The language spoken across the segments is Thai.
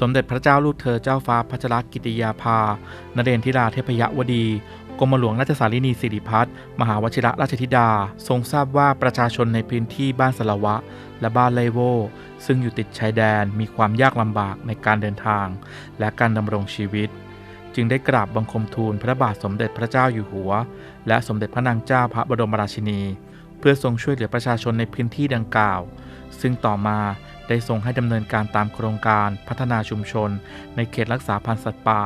สมเด็จพระเจ้าลูกเธอเจ้าฟ้าพัชรกิติยาภา นเรนทิราเทพยวดี กรมหลวงราชสารินีสิริพัฒน์มหาวชิระราชธิดา ทรงทราบว่าประชาชนในพื้นที่บ้านสละวะ และบ้านไลโว ซึ่งอยู่ติดชายแดนมีความยากลำบากในการเดินทาง และการดำรงชีวิต จึงได้กราบบังคมทูลพระบาทสมเด็จพระเจ้าอยู่หัว และสมเด็จพระนางเจ้าพระบรมราชินี เพื่อทรงช่วยเหลือประชาชนในพื้นที่ดังกล่าว ซึ่งต่อมา ได้ทรงให้ดำเนินการตามโครงการพัฒนาชุมชน ในเขตรักษาพันธุ์สัตว์ป่า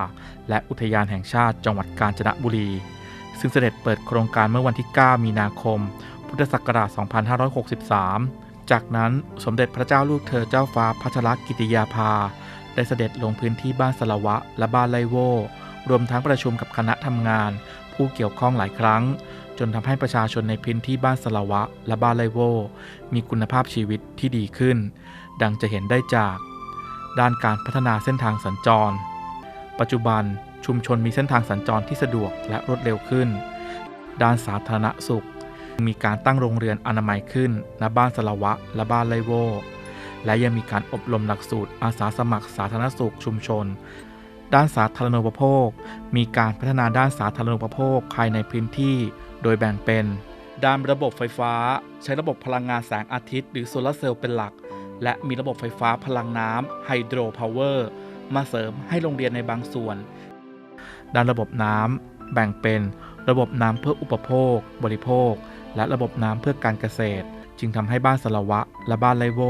และอุทยานแห่งชาติจังหวัดกาญจนบุรี ซึ่งเสด็จเปิดโครงการเมื่อวันที่ 9 มีนาคม พุทธศักราช 2563 จากนั้นสมเด็จพระเจ้าลูกเธอเจ้าฟ้าพัชรกิติยาภา ได้เสด็จลงพื้นที่บ้านสละวะ และบ้านไลโวรวมทั้งประชุมกับคณะทำงาน ผู้เกี่ยวข้องหลายครั้ง จนทำให้ประชาชนในพื้นที่บ้านสละวะ และบ้านไลโว มีคุณภาพชีวิตที่ดีขึ้น ดังจะเห็นได้จาก ด้านการพัฒนาเส้นทางสัญจร ปัจจุบันชุมชนมีเส้นทางสัญจรที่สะดวกและรวดเร็วขึ้น ด้านสาธารณสุข มีการตั้งโรงเรือนอนามัยขึ้นณบ้านสละวะ และบ้านไลโว และยังมีการอบรมหลักสูตรอาสาสมัครสาธารณสุขชุมชน ด้านสาธารณูปโภค มีการพัฒนาด้านสาธารณูปโภคภายในพื้นที่ โดยแบ่งเป็นด้านระบบไฟฟ้า ใช้ระบบพลังงานแสงอาทิตย์ หรือโซลาร์เซลล์เป็นหลัก และมีระบบไฟฟ้าพลังน้ำไฮโดรพาวเวอร์มาเสริมให้โรงเรียนในบางส่วน ด้านระบบน้ำแบ่งเป็นระบบน้ำเพื่ออุปโภค บริโภค และระบบน้ำเพื่อการเกษตร จึงทำให้บ้านสละวะ และบ้านไลโว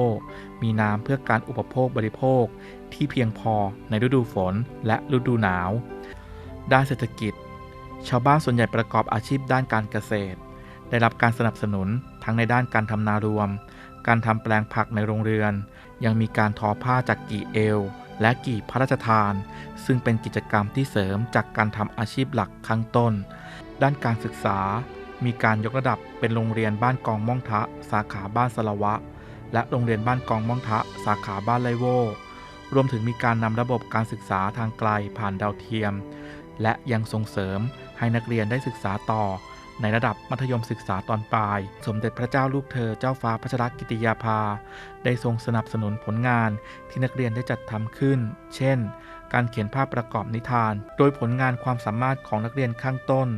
มีน้ำเพื่อการอุปโภคบริโภค ที่เพียงพอในฤดูฝนและฤดูหนาว ด้านเศรษฐกิจ ชาวบ้านส่วนใหญ่ประกอบอาชีพด้านการเกษตร ได้รับการสนับสนุนทั้งในด้านการทำนารวม การทำแปลงผักในโรงเรือน ยังมีการทอผ้าจากกี่เอว และกี่พระราชทาน ซึ่งเป็นกิจกรรมที่เสริมจากการทำอาชีพหลักข้างต้น ด้านการศึกษา มีการยกระดับเป็นโรงเรียนบ้านกองม่องทะ สาขาบ้านสละวะ และโรงเรียนบ้านกองม่องทะ สาขาบ้านไลโวรวมถึงมีการนำระบบการศึกษาทางไกลผ่านดาวเทียม และยังส่งเสริมให้นักเรียนได้ศึกษาต่อ ในระดับมัธยมศึกษาตอนปลาย สมเด็จพระเจ้าลูกเธอเจ้าฟ้าพัชรกิติยาภา ได้ทรงสนับสนุนผลงานที่นักเรียนได้จัดทำขึ้น เช่น การเขียนภาพประกอบนิทาน โดยผลงานความสามารถของนักเรียนข้างต้น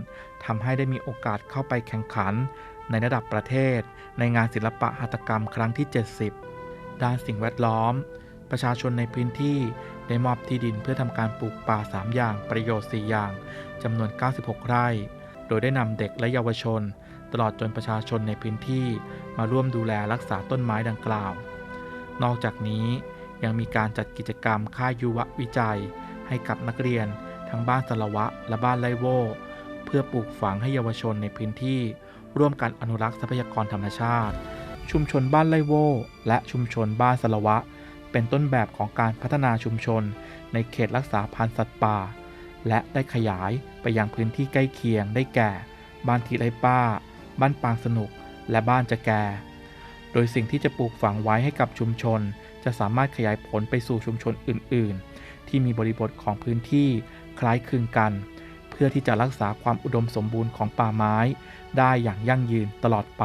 ทำให้ได้มีโอกาสเข้าไปแข่งขัน ในระดับประเทศ ในงานศิลปะหัตถกรรมครั้งที่ 70 ด้านสิ่งแวดล้อม ประชาชนในพื้นที่ได้มอบที่ดินเพื่อทำการปลูกป่า 3 อย่างประโยชน์ 4 อย่างจำนวน 96 ไร่ โดยได้นำเด็กและเยาวชน ตลอดจนประชาชนในพื้นที่มาร่วมดูแลรักษาต้นไม้ดังกล่าว นอกจากนี้ยังมีการจัดกิจกรรมค่ายยุววิจัย ให้กับนักเรียน ทั้งบ้านสละวะและบ้านไลโวเพื่อปลูกฝังให้เยาวชนในพื้นที่ ร่วมกันอนุรักษ์ทรัพยากรธรรมชาติ ชุมชนบ้านไลโวและชุมชนบ้านสละวะ เป็นต้นแบบของการพัฒนาชุมชน ในเขตรักษาพันธุ์สัตว์ป่า และได้ขยายไปยังพื้นที่ใกล้เคียงได้แก่ บ้านทีไรป้า บ้านปางสนุก และบ้านจะแก โดยสิ่งที่จะปลูกฝังไว้ให้กับชุมชน จะสามารถขยายผลไปสู่ชุมชนอื่น ๆ ที่มีบริบทของพื้นที่คล้ายคลึงกัน เพื่อที่จะรักษาความอุดมสมบูรณ์ของป่าไม้ ได้อย่างยั่งยืนตลอดไป